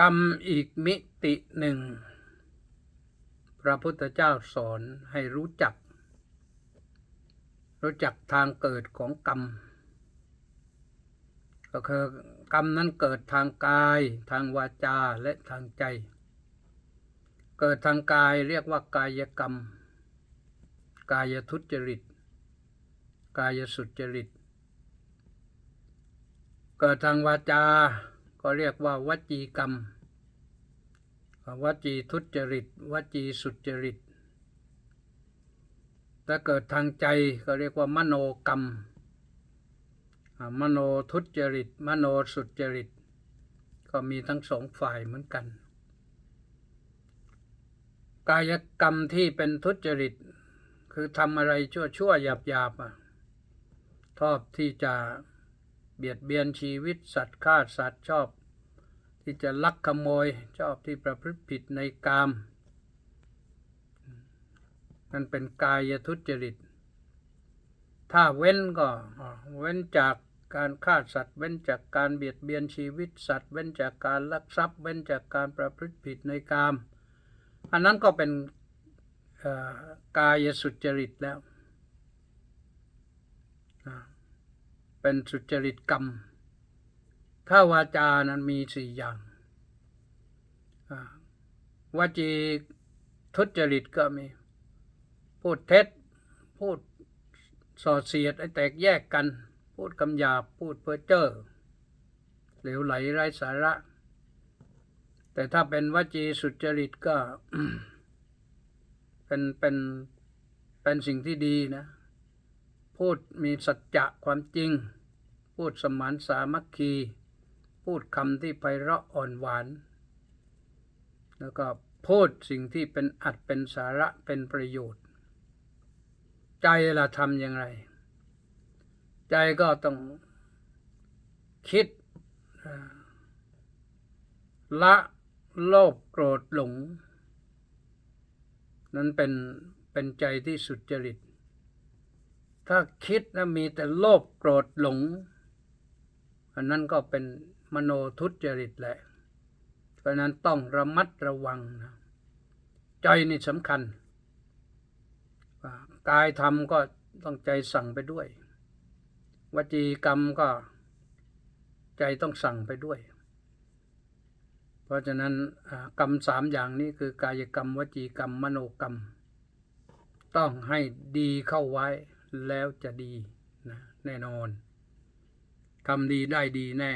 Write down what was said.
กรรมอีกมิติหนึ่ง พระพุทธเจ้าสอนให้รู้จัก รู้จักทางเกิดของกรรม ก็คือกรรมนั้นเกิดทางกาย ทางวาจาและทางใจ เกิดทางกายเรียกว่ากายกรรม กายทุจริต กายสุจริต เกิดทางวาจาก็เรียกว่าวจีกรรม วจีทุจริต วจีสุจริต ถ้าเกิดทางใจก็เรียกว่ามโนกรรม มโนทุจริต มโนสุจริต ก็มีทั้งสองฝ่ายเหมือนกัน กายกรรมที่เป็นทุจริต คือทำอะไรชั่วชั่วหยาบหยาบอะชอบที่จะเบียดเบียนชีวิตสัตว์ฆ่าสัตว์ชอบ ที่จะลักขโมยชอบที่ประพฤติผิดในกามนั่นเป็นกายทุจริต ถ้าเว้นก็เว้นจากการฆ่าสัตว์ เว้นจากการเบียดเบียนชีวิตสัตว์ เว้นจากการลักทรัพย์ เว้นจากการประพฤติผิดในกาม อันนั้นก็เป็นกายสุจริตแล้ว เป็นสุจริตกรรม ถ้าวาจานั้นมีสี่อย่าง วจีทุจริตก็มี พูดเท็จ พูดส่อเสียดให้แตกแยกกัน พูดคำหยาบพูดเพ้อเจ้อเหลวไหลไร้สาระ แต่ถ้าเป็นวจีสุจริตก็ เป็นเป็นเป็นสิ่งที่ดีนะ พูดมีสัจจะความจริง พูดสมานสามัคคี พูดคำที่ไพเราะอ่อนหวาน แล้วก็พูดสิ่งที่เป็นอัดเป็นสาระเป็นประโยชน์ ใจเราทำอย่างไร ใจก็ต้องคิด ละโลภโกรธหลง นั้นเป็นเป็นใจที่สุจริต ถ้าคิดนะมีแต่โลภโกรธหลง อันนั้นก็เป็นมโนทุจริตแหละ ราะนั้นต้องระมัดระวังนะใจนี่สำคัญกายทำก็ต้องใจสั่งไปด้วย วจีกรรมก็ใจต้องสั่งไปด้วย เพราะฉะนั้นกรรมสามอย่างนี้คือกายกรรม วจีกรรม มโนกรรม ต้องให้ดีเข้าไว้แล้วจะดีนะแน่นอนทำดีได้ดีแน่